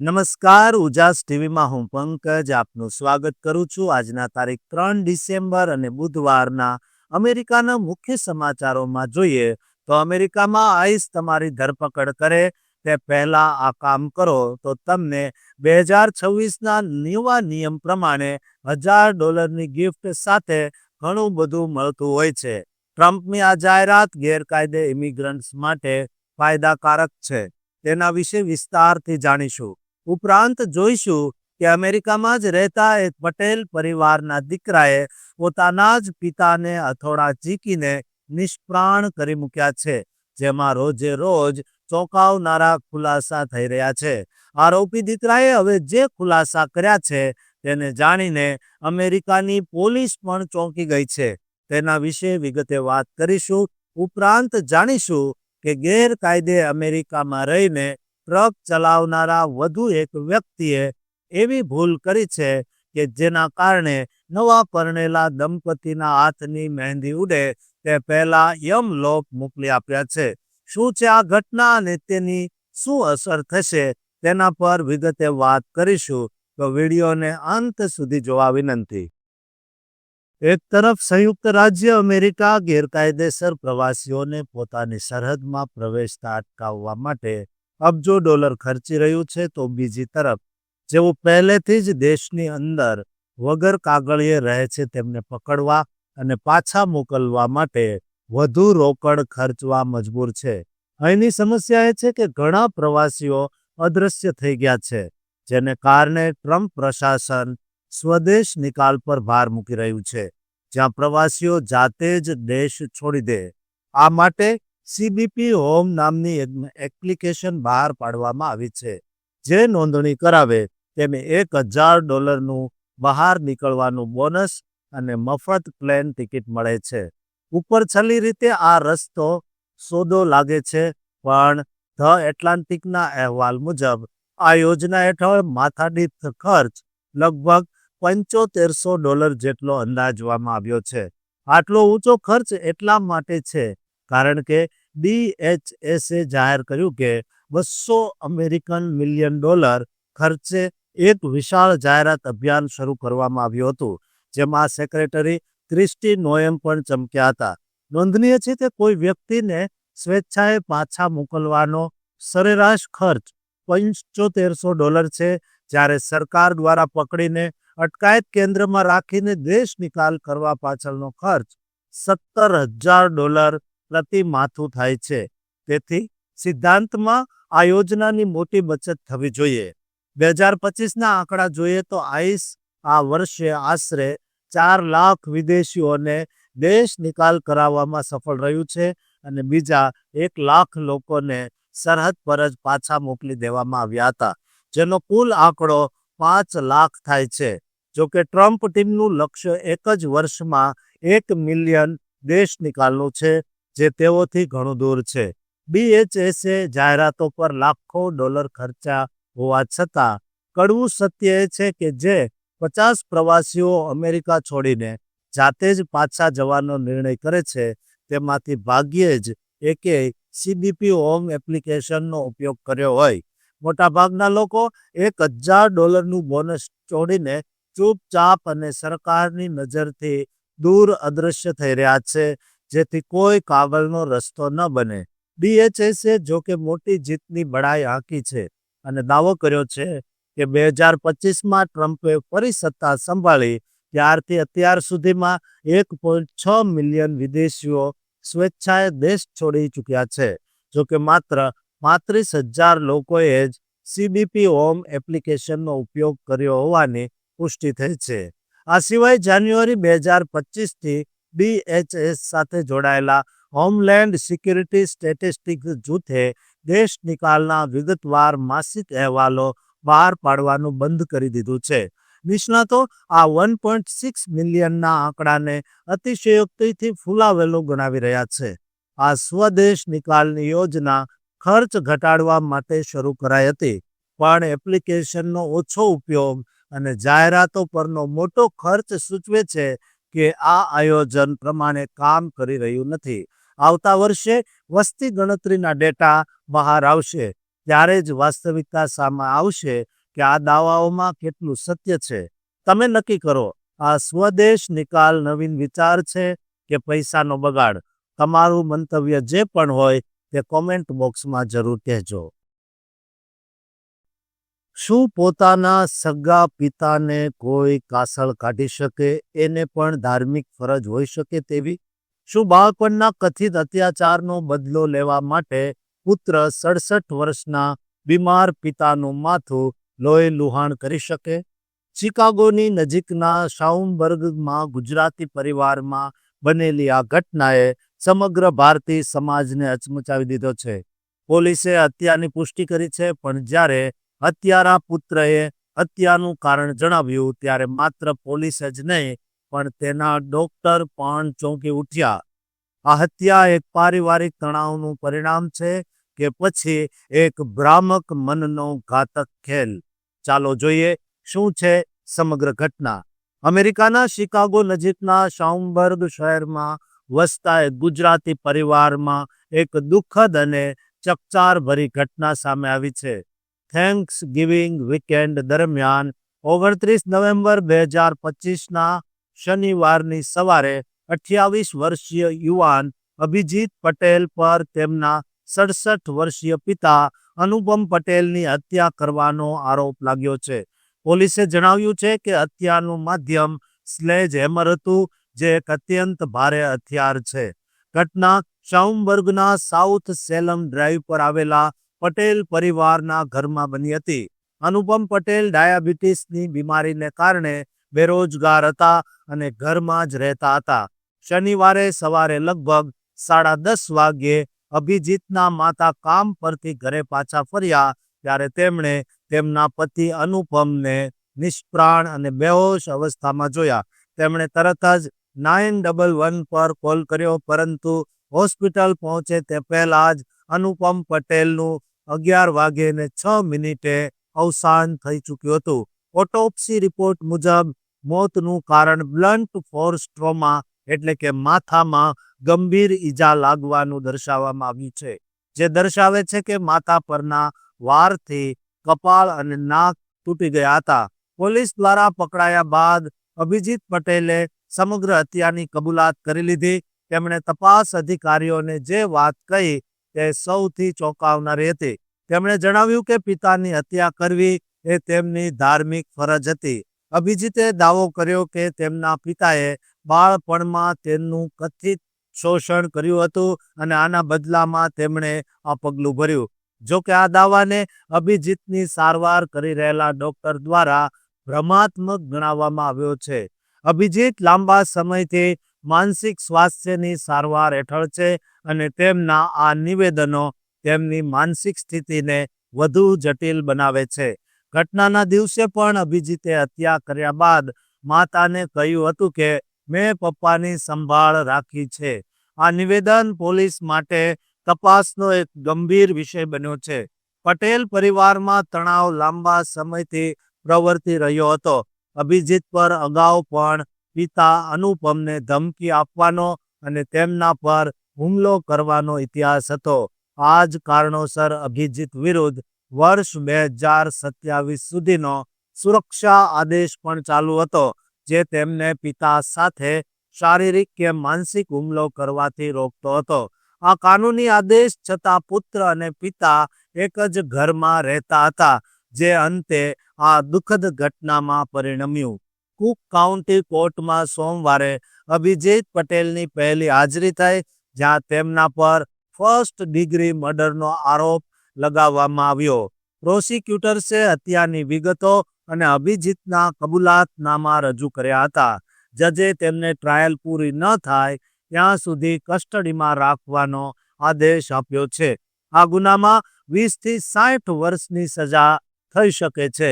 નમસ્કાર, ઉજાસ ટીવીમાં હું પંકજ આપનું સ્વાગત કરું છું. આજના તારીખ ત્રણ ડિસેમ્બર અને બુધવારના અમેરિકાના મુખ્ય સમાચારોમાં જોઈએ તો અમેરિકામાં આઈસ તમારી ધરપકડ કરે, તે પહેલા આ કામ કરો તો તમને બે હજાર છવ્વીસના નવા નિયમ પ્રમાણે હજાર ડોલરની ગિફ્ટ સાથે ઘણું બધું મળતું હોય છે. ટ્રમ્પની આ જાહેરાત ગેરકાયદે ઇમિગ્રન્ટ્સ માટે ફાયદાકારક છે. તેના વિશે વિસ્તારથી જાણીશું. ઉપરાંત જોઈશું કે અમેરિકામાં જ રહેતા એક પટેલ પરિવારના દીકરાએ પોતાના જ પિતાને હથોડા ઝીકીને નિષ્પ્રાણ કરી મૂક્યા છે, જેમાં રોજે રોજ ચોંકાવનારા ખુલાસા થઈ રહ્યા છે. આરોપી દીકરાએ હવે જે ખુલાસા કર્યા છે તેને જાણીને અમેરિકાની પોલીસ પણ ચોંકી ગઈ છે. તેના વિશે વિગતે વાત કરીશું. ઉપરાંત જાણીશું કે ગેરકાયદે અમેરિકામાં રહીને ટ્રક ચલાવનારા વધુ એક વ્યક્તિએ એવી ભૂલ કરી છે કે જેના કારણે નવા પરણેલા દંપતીના હાથની મહેંદી ઉડે તે પહેલા યમલોક મોકલી આપ્યા છે. શું છે આ ઘટના અને તેની શું અસર થશે તેના પર વિગતે વાત કરીશું, તો વિડીયોને અંત સુધી જોવા વિનંતી. એક તરફ સંયુક્ત રાજ્ય અમેરિકા ગેરકાયદેસર પ્રવાસીઓને પોતાની સરહદમાં પ્રવેશતા અટકાવવા માટે અબજો ડોલર ખર્ચી રહ્યું છે તો બીજી તરફ જેઓ પહેલેથી જ દેશની અંદર વગર કાગળીએ રહે છે તેમને પકડવા અને પાછા મોકલવા માટે વધુ રોકડ ખર્ચવા મજબૂર છે અહીંની સમસ્યા એ છે કે ઘણા પ્રવાસીઓ અદૃશ્ય થઈ ગયા છે જેને કારણે ટ્રમ્પ પ્રશાસન સ્વદેશ નિકાલ પર ભાર મૂકી રહ્યું છે જ્યાં પ્રવાસીઓ જાતે જ દેશ છોડી દે આ માટે સીબીપી હોમ નામની એપ્લિકેશન બહાર પાડવામાં આવી છે. જે નોંધણી કરાવે તેને એક હજાર ડોલરનું બહાર નીકળવાનું બોનસ અને મફત પ્લેન ટિકિટ મળે છે. ઉપર છલી રીતે આ રસ્તો સોદો લાગે છે, પણ ધ એટલાન્ટિકના અહેવાલ મુજબ, આ યોજના હેઠળ માથાદીઠ ખર્ચ લગભગ પંચોતેરસો ડોલર જેટલો અંદાજવામાં આવ્યો છે. આટલો ઊંચો ખર્ચ એટલા માટે છે, કારણ કે ડીએચએસે જાહેર કર્યું કે બસો અમેરિકન મિલિયન ડોલર ખર્ચે એક વિશાળ જાહેરાત અભિયાન શરૂ કરવામાં આવ્યું હતું, જેમાં સેક્રેટરી ક્રિસ્ટી નોયમ પણ ચમક્યા હતા. નોંધનીય છે કે કોઈ વ્યક્તિને સ્વેચ્છાએ પાછા મોકલવાનો સરેરાશ ખર્ચ પંચોતેરસો ડોલર છે, જ્યારે સરકાર દ્વારા પકડીને અટકાયત કેન્દ્રમાં રાખીને દેશ નિકાલ કરવા પાછળનો ખર્ચ સત્તર હજાર ડોલર પ્રતિ માથું થાય છે. તેથી સિદ્ધાંતમાં આ યોજનાની મોટી બચત થવી જોઈએ. બે હજાર પચીસના આંકડા જોઈએ તો આઈસ આ વર્ષે આશરે ચાર લાખ વિદેશીઓને દેશ નિકાલ કરાવવામાં સફળ રહ્યું છે અને બીજા એક લાખ લોકોને સરહદ પર જ પાછા મોકલી દેવામાં આવ્યા હતા. જેનો કુલ આંકડો પાંચ લાખ થાય છે. જોકે ટ્રમ્પ ટીમનું લક્ષ્ય એક જ વર્ષમાં એક મિલિયન દેશ નિકાલનું છે. જે તેઓથી ઘણું દૂર છે. બીએચએસએ જાહેરાતો પર લાખો ડોલર ખર્ચા હોવા છતાં, કડવું સત્ય એ છે કે જે પચાસ પ્રવાસીઓ અમેરિકા છોડીને જાતે જ પાછા જવાનો નિર્ણય કરે છે, તેમાંથી ભાગ્યે જ એકેય સીબીપી હોમ એપ્લિકેશનનો ઉપયોગ કર્યો હોય. મોટાભાગના લોકો એક હજાર ડોલરનું બોનસ છોડીને ચૂપચાપ અને સરકારની નજરથી દૂર અદૃશ્ય થઈ રહ્યા છે. જેથી કોઈ કાવલનો રસ્તો ન બને. ડીએચએસે જો કે મોટી જીતની બડાઈ હાંકી છે અને દાવો કર્યો છે કે બે હજાર પચીસમાં ટ્રમ્પે ફરી સત્તા સંભાળી ત્યારથી અત્યાર સુધીમાં એક પોઈન્ટ છ મિલિયન વિદેશીઓ સ્વેચ્છાએ દેશ છોડી ચૂક્યા છે. જોકે માત્ર પાંત્રીસ હજાર લોકોએ જ સીબીપી હોમ એપ્લિકેશનનો ઉપયોગ કર્યો હોવાની પુષ્ટિ થઈ છે. આ સિવાય જાન્યુઆરી બે હજાર પચીસથી ડીએચએસ સાથે જોડાયેલા હોમલેન્ડ સિક્યુરિટી સ્ટેટિસ્ટિક્સ જૂથે દેશ નિકાલના વિગતવાર માસિક અહેવાલો બહાર પાડવાનું બંધ કરી દીધું છે. નિષ્ણાતો, આ વન પોઈન્ટ સિક્સ મિલિયનના આંકડાને અતિશયોક્તિથી ફૂલાવેલો ગણાવી રહ્યા છે. આ સ્વદેશ નિકાલની યોજના ખર્ચ ઘટાડવા માટે શરૂ કરાઈ હતી, પણ એપ્લિકેશનનો ઓછો ઉપયોગ અને જાહેરાતો પરનો મોટો ખર્ચ સૂચવે છે કે આ આયોજન પ્રમાણે કામ કરી રહ્યું નથી. આવતા વર્ષે વસ્તી ગણતરીના ડેટા બહાર આવશે. ત્યારે જ વાસ્તવિકતા સામે આવશે કે આ દાવાઓમાં કેટલું સત્ય છે. તમે નક્કી કરો, આ સ્વદેશ નિકાલ નવીન વિચાર છે કે પૈસાનો બગાડ? તમારું મંતવ્ય જે પણ હોય તે કોમેન્ટ બોક્સમાં જરૂર કહેજો. શું પોતાના સગા પિતાને કોઈ કાસળ કાઢી શકે? એને પણ ધાર્મિક ફરજ હોઈ શકે તેવી? શું બાળપણના કથિત અત્યાચારનો બદલો લેવા માટે પુત્ર સડસઠ વર્ષના બીમાર પિતાનું માથું લોહી લુહાણ કરી શકે? શિકાગોની નજીકના શાઉમબર્ગમાં ગુજરાતી પરિવારમાં બનેલી આ ઘટનાએ સમગ્ર ભારતીય સમાજને હચમચાવી દીધો છે. પોલીસે હત્યાની પુષ્ટિ કરી છે, પણ જ્યારે હત્યારા પુત્રએ હત્યાનું કારણ જણાવ્યું ત્યારે માત્ર પોલીસ જ નહીં, પણ તેના ડોક્ટર પણ ચોંકી ઉઠ્યા. આ હત્યા એક પારિવારિક તણાવનું પરિણામ છે કે પછી એક ભ્રામક મનનો ઘાતક ખેલ. ચાલો જોઈએ શું છે સમગ્ર ઘટના. અમેરિકાના શિકાગો નજીકના શાઉમબર્ગ શહેરમાં વસતા એક ગુજરાતી પરિવારમાં એક દુઃખદ અને ચકચારભરી ઘટના સામે આવી છે. થેન્ક્સ ગિવિંગ વીકેન્ડ દરમિયાન ઓગણત્રીસ નવેમ્બર બે હજાર પચીસના શનિવારની સવારે અઠ્યાવીસ વર્ષીય યુવાન અભિજીત પટેલ પર તેમના સડસઠ વર્ષીય પિતા અનુપમ પટેલની હત્યા કરવાનો આરોપ લાગ્યો છે. પોલીસે જણાવ્યું છે કે હત્યાનું માધ્યમ સ્લેજ હેમર હતું, જે એક અત્યંત ભારે હથિયાર છે. ઘટના શાઉમબર્ગના સાઉથ સેલમ ડ્રાઈવ પર આવેલા પટેલ પરિવારના ઘરમાં બની હતી. અનુપમ પટેલ ડાયાબિટીસની બીમારીને કારણે બેરોજગાર હતા અને ઘરમાં જ રહેતા હતા. શનિવારે સવારે લગભગ સાડા દસ વાગ્યે અભિજીતના માતા કામ પરથી ઘરે પાછા ફર્યા ત્યારે તેમણે તેમના પતિ અનુપમને નિષ્પ્રાણ અને બેહોશ અવસ્થામાં જોયા. તેમણે તરત જ નાઇન ડબલ વન પર કોલ કર્યો, પરંતુ હોસ્પિટલ પહોંચે તે પહેલાં જ અનુપમ પટેલનું અગિયાર વાગ્યે ને છ મિનિટે અવસાન થઈ ચૂક્યું હતું. ઓટોપ્સી રિપોર્ટ મુજબ, મોતનું કારણ બ્લન્ટ ફોર્સ ટ્રોમા એટલે કે માથામાં ગંભીર ઈજા લાગવાનું દર્શાવવામાં આવ્યું છે. જે દર્શાવે છે કે માથા પરના વારથી કપાળ અને નાક તૂટી ગયા હતા. પોલીસ દ્વારા પકડાયા બાદ અભિજીત પટેલે સમગ્ર હત્યાની કબૂલાત કરી લીધી. તેમણે તપાસ અધિકારીઓને જે વાત કહી તે સૌથી ચોંકાવનારી હતી. તેમણે જણાવ્યું કે પિતાની હત્યા કરવી એ તેમની ધાર્મિક ફરજ હતી. અભિજીતે દાવો કર્યો કે તેમના પિતાએ બાળપણમાં તેમનું કથિત શોષણ કર્યું હતું અને આના બદલામાં તેમણે આ પગલું ભર્યું. જો કે આ દાવાને અભિજીતની સારવાર કરી રહેલા ડોક્ટર દ્વારા ભ્રમાત્મક ગણાવવામાં આવ્યો છે. અભિજીત લાંબા સમયથી માનસિક સ્વાસ્થ્યની સારવાર હેઠળ છે અને તેમના આ નિવેદનો તેમની માનસિક સ્થિતિને વધુ જટિલ બનાવે છે. ઘટનાના દિવસે પણ અભિજીતે હત્યા કર્યા બાદ માતાને કહ્યું હતું કે, મેં પપ્પાની સંભાળ રાખી છે. આ નિવેદન પોલીસ માટે તપાસનો એક ગંભીર વિષય બન્યો છે. પટેલ પરિવારમાં તણાવ લાંબા સમયથી પ્રવર્તી રહ્યો હતો. અભિજીત પર અગાઉ પણ પિતા અનુપમને ધમકી આપવાનો અને તેમના પર હુમલો કરવાનો ઇતિહાસ હતો. આ જ કારણોસર અભિજીત વિરુદ્ધ વર્ષ બે હજાર સત્યાવીસ સુધીનો સુરક્ષા આદેશ પણ ચાલુ હતો, જે તેમને પિતા સાથે શારીરિક કે માનસિક હુમલો કરવાથી રોકતો હતો. આ કાનૂની આદેશ છતાં પુત્ર અને પિતા એક જ ઘરમાં રહેતા હતા, જે અંતે આ દુઃખદ ઘટનામાં પરિણમ્યું. કુક કાઉન્ટી કોર્ટમાં સોમવારે અભિજીત પટેલની પહેલી હાજરી થઈ, જ્યાં તેમના પર ફર્સ્ટ ડિગ્રી મર્ડરનો આરોપ લગાવવામાં આવ્યો. પ્રોસિક્યુટર્સે હત્યાની વિગતો અને અભિજીતના કબૂલાતનામા રજૂ કર્યા હતા. જજે તેમને ટ્રાયલ પૂરી ન થાય, ત્યાં સુધી કસ્ટડીમાં રાખવાનો આદેશ આપ્યો છે. આ ગુનામાં વીસથી સાઠ વર્ષની સજા થઈ શકે છે.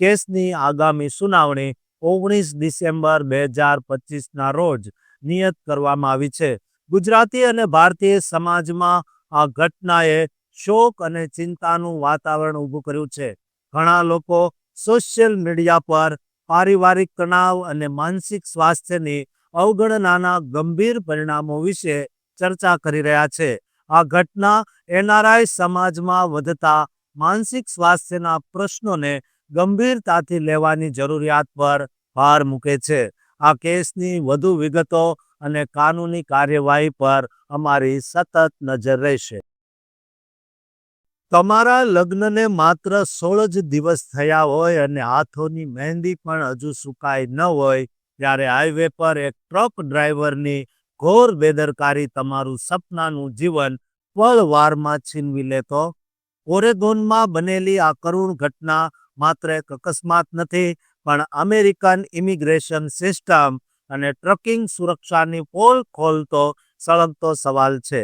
કેસની આગામી સુનાવણી ઓગણીસ ડિસેમ્બર બે હજાર પચીસના રોજ નિયત કરવામાં આવી છે. ગુજરાતી અને ભારતીય સમાજમાં આ ઘટનાએ શોક અને ચિંતાનું વાતાવરણ ઊભું કર્યું છે. ઘણા લોકો સોશિયલ મીડિયા પર પારિવારિક તણાવ અને માનસિક સ્વાસ્થ્યની અવગણનાના ગંભીર પરિણામો વિશે ચર્ચા કરી રહ્યા છે. આ ઘટના એનઆરઆઈ સમાજમાં વધતા માનસિક સ્વાસ્થ્યના પ્રશ્નોને ગંભીરતાથી લેવાની જરૂરિયાત પર ભાર મૂકે છે. આ કેસની વધુ વિગતો અને કાનૂની કાર્યવાહી પર અમારી સતત નજર રહેશે. તમારા લગ્નને માત્ર સોળ જ દિવસ થયા હોય અને હાથોની મહેંદી પણ હજુ સુકાઈ ન હોય, ત્યારે હાઈવે પર એક ટ્રક ડ્રાઈવરની ઘોર બેદરકારી તમારું સપનાનું જીવન પળવારમાં છીનવી લેતો. ઓરેગોનમાં બનેલી આ કરુણ ઘટના માત્ર એક અકસ્માત નથી, પણ અમેરિકન ઇમિગ્રેશન સિસ્ટમ અને ટ્રકિંગ સુરક્ષાની પોલ ખોલતો સળગતો સવાલ છે.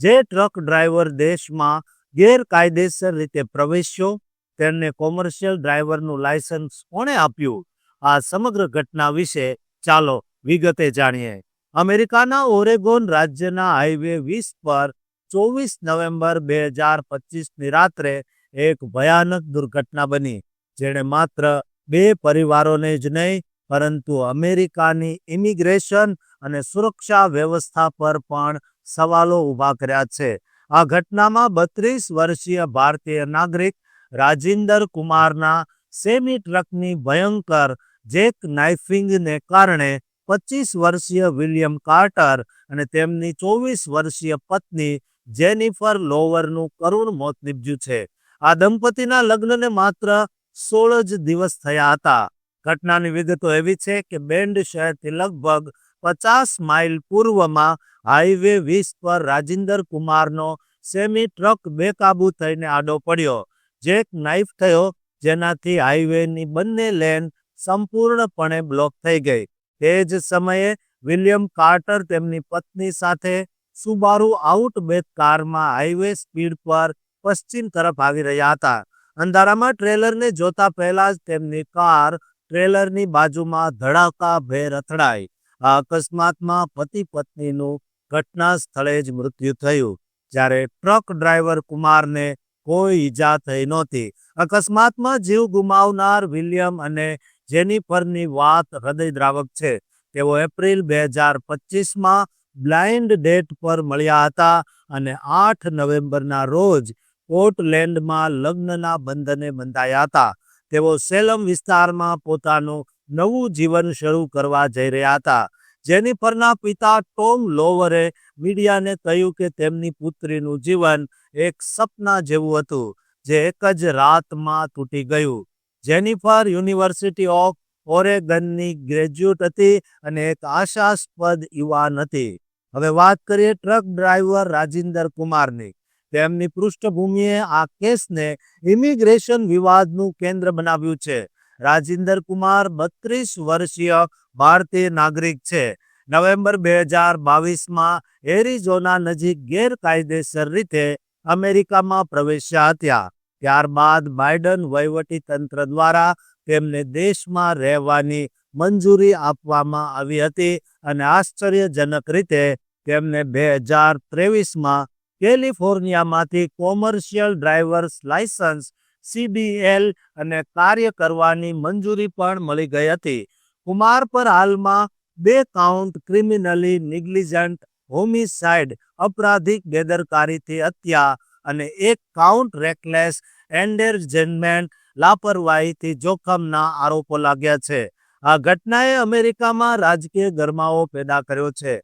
જે ટ્રક ડ્રાઈવર દેશમાં ગેરકાયદેસર રીતે પ્રવેશ્યો, તેમને કોમર્શિયલ ડ્રાઈવરનું લાયસન્સ કોણે આપ્યું? આ સમગ્ર ઘટના વિશે ચાલો વિગતે જાણીએ. અમેરિકાના ઓરેગોન રાજ્યના હાઈવે વીસ પર ચોવીસ નવેમ્બર બે હજાર પચીસની રાત્રે એક ભયાનક દુર્ઘટના બની. જેણે માત્ર બે પરિવારોને જ નહીં, પરંતુ અમેરિકાની ઇમિગ્રેશન અને સુરક્ષા વ્યવસ્થા પર પણ સવાલો ઊભા કર્યા છે. આ ઘટનામાં બત્રીસ વર્ષીય ભારતીય નાગરિક રાજિન્દર કુમારના સેમી ટ્રકની ભયંકર જેક નાઇફિંગને કારણે પચીસ વર્ષીય વિલિયમ કાર્ટર અને તેમની ચોવીસ વર્ષીય પત્ની જેનિફર લોવરનું કરુણ મોત નીપજ્યું છે. આ દંપતીના લગ્નને માત્ર સોળ જ દિવસ થયા હતા. ઘટનાની વિગતો એવી છે કે બેન્ડ શહેરથી લગભગ પચાસ માઇલ પૂર્વમાં હાઈવે વીસ પર રાજિન્દર કુમારનો સેમી ટ્રક બેકાબુ થઈને આડો પડ્યો. જે એક નાઇફ થયો, જેનાથી હાઈવેની બંને લેન સંપૂર્ણપણે બ્લોક થઈ ગઈ. તે જ સમયે વિલિયમ કાર્ટર તેમની પત્ની સાથે સુબારુ આઉટબેક કારમાં હાઈવે સ્પીડ પર પશ્ચિમ તરફ આવી રહ્યા હતા. અંધારામાં ટ્રેલરને જોતા પહેલા જ તેમની કાર ટ્રેલરની બાજુમાં ધડાકા ભેર અથડાઈ. આ અકસ્માતમાં પતિ પત્નીનું ઘટના સ્થળે જ મૃત્યુ થયું, જ્યારે ટ્રક ડ્રાઈવર કુમારને કોઈ ઈજા થઈ નહોતી. અકસ્માતમાં જીવ ગુમાવનાર વિલિયમ અને જેનિફરની વાત હૃદયદ્રાવક છે. તેઓ એપ્રિલ બે હજાર પચીસમાં બ્લાઇન્ડ ડેટ પર મળ્યા હતા અને આઠ નવેમ્બરના રોજ પોર્ટલેન્ડમાં લગ્નના બંધને બંધાયા હતા. તેઓ સેલમ વિસ્તારમાં પોતાનું નવું જીવન શરૂ કરવા જઈ રહ્યા હતા. જેનિફરના પિતા ટોમ લોવરે મીડિયાને કહ્યું કે તેમની પુત્રીનું જીવન એક સપના જેવું હતું, જે એક જ રાતમાં તૂટી ગયું. જેનિફર યુનિવર્સિટી ઓફ ઓરેગનની ગ્રેજ્યુએટ હતી અને એક આશાસ્પદ યુવાન હતી. હવે વાત કરીએ ટ્રક ડ્રાઈવર રાજિન્દર કુમારની. તેમની પૃષ્ઠભૂમિએ આ કેસને ઇમિગ્રેશન વિવાદનું કેન્દ્ર બનાવ્યું છે. રાજિન્દર કુમાર બત્રીસ વર્ષીય ભારતીય નાગરિક છે. નવેમ્બર બે હજાર બાવીસમાં એરિઝોના નજીક ગેરકાયદેસર રીતે અમેરિકામાં પ્રવેશ્યા હતા. ત્યારબાદ બાઇડન વહીવટી તંત્ર દ્વારા તેમને દેશમાં રહેવાની મંજૂરી આપવામાં આવી હતી અને આશ્ચર્યજનક રીતે તેમને બે હજાર ત્રેવીસમાં કેલિફોર્નિયામાંથી કોમર્શિયલ ડ્રાઈવર્સ લાયસન્સ સીબીએલ અને કાર્ય કરવાની મંજૂરી પણ મળી ગઈ હતી. કુમાર પર હાલમાં બે કાઉન્ટ ક્રિમિનલી નિગ્લિજન્ટ, હોમિસાઇડ અપરાધિક બેદરકારીથી હત્યા અને એક કાઉન્ટ રેકલેસ એન્ડરજમેન્ટ લાપરવાહીથી જોખમના આરોપો લાગ્યા છે. આ ઘટનાએ અમેરિકામાં રાજકીય ગરમાવો પેદા કર્યો છે.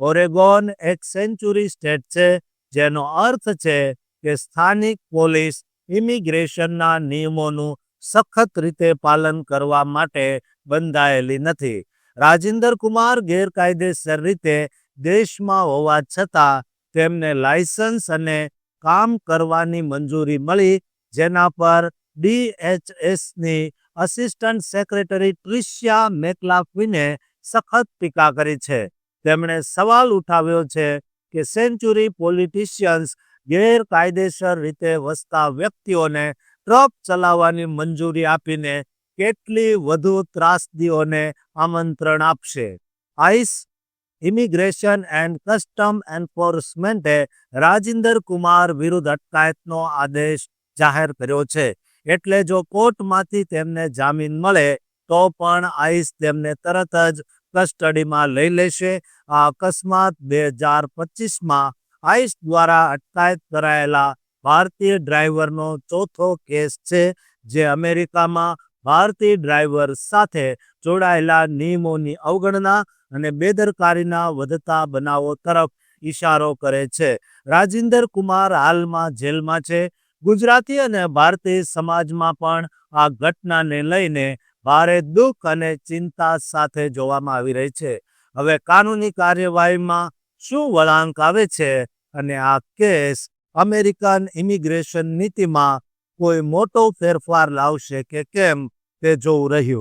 ઓરેગોન એક સેન્ચુરી સ્ટેટ છે જેનો અર્થ છે કે સ્થાનિક પોલીસ ઇમિગ્રેશનના નિયમોનું સખત રીતે પાલન કરવા માટે બંધાયેલી નથી. રાજેન્દ્ર કુમાર ગેરકાયદેસર રીતે દેશમાં હોવા છતાં તેમને લાયસન્સ અને કામ કરવાની મંજૂરી મળી, જેના પર ડીએચએસની અસિસ્ટન્ટ સેક્રેટરી ટ્રિશિયા મેકલાફિને સખત ટીકા કરી છે. તેમણે સવાલ ઉઠાવ્યો છે કે સેન્ચુરી પોલિટિશિયન્સ ગેરકાયદેસર રીતે વસતા વ્યક્તિઓને ટ્રક ચલાવવાની મંજૂરી આપીને કેટલી વધુ ત્રાસદીઓને આમંત્રણ આપશે. આઈસ ઇમિગ્રેશન એન્ડ કસ્ટમ એન્ફોર્સમેન્ટે રાજિન્દર કુમાર વિરુદ્ધ અટકાયતનો આદેશ જાહેર કર્યો છે. એટલે જો કોર્ટમાંથી તેમને જામીન મળે, તો પણ આઈસ તેમને તરત જ કસ્ટડીમાં લઈ લેશે. આ અકસ્માત બે હજાર પચીસમાં આઈસ દ્વારા અટકાયત કરાયેલા ભારતીય ડ્રાઈવરનો ચોથો કેસ છે, જે અમેરિકામાં ભારતીય ડ્રાઈવર સાથે જોડાયેલા નિયમોની અવગણના અને બેદરકારીના વધતા બનાવો તરફ ઇશારો કરે છે. રાજેન્દ્ર કુમાર હાલમાં જેલમાં છે. ગુજરાતી અને ભારતીય સમાજમાં પણ આ ઘટનાને લઈને ભારે દુઃખ અને ચિંતા સાથે જોવામાં આવી રહી છે. હવે કાનૂની કાર્યવાહીમાં શું વળાંક આવે છે અને આ કેસ અમેરિકન ઇમિગ્રેશન નીતિમાં કોઈ મોટો ફેરફાર લાવશે કે કેમ તે જોવું રહ્યું.